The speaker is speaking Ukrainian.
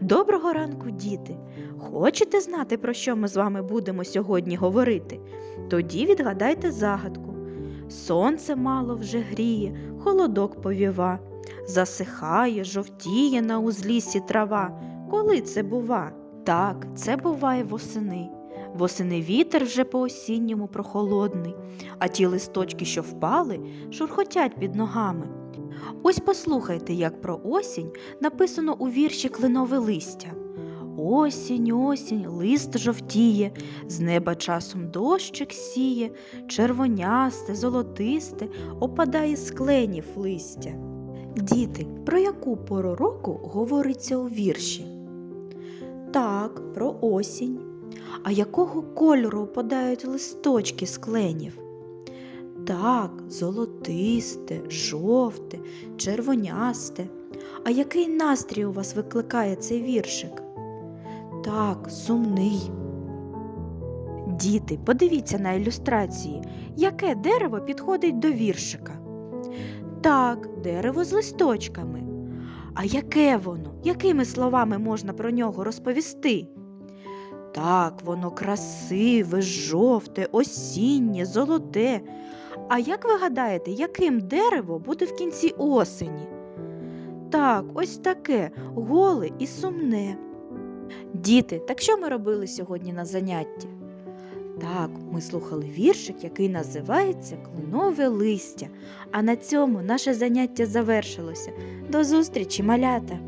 Доброго ранку, діти! Хочете знати, про що ми з вами будемо сьогодні говорити? Тоді відгадайте загадку. Сонце мало вже гріє, холодок повіва, засихає, жовтіє на узліссі трава. Коли це бува? Так, це буває восени. Восени вітер вже по осінньому прохолодний, а ті листочки, що впали, шурхотять під ногами. Ось послухайте, як про осінь написано у вірші Кленове листя. Осінь, осінь, лист жовтіє, з неба часом дощик сіє, червонясте, золотисте, опадає з кленів листя. Діти, про яку пору року говориться у вірші? Так, про осінь. А якого кольору опадають листочки з кленів? Так, золотисте, жовте, червонясте. А який настрій у вас викликає цей віршик? Так, сумний. Діти, подивіться на ілюстрації, яке дерево підходить до віршика. Так, дерево з листочками. А яке воно? Якими словами можна про нього розповісти? Так, воно красиве, жовте, осіннє, золоте. А як ви гадаєте, яким дерево буде в кінці осені? Так, ось таке голе і сумне. Діти, так що ми робили сьогодні на занятті? Так, ми слухали віршик, який називається Клинове листя. А на цьому наше заняття завершилося. До зустрічі, малята!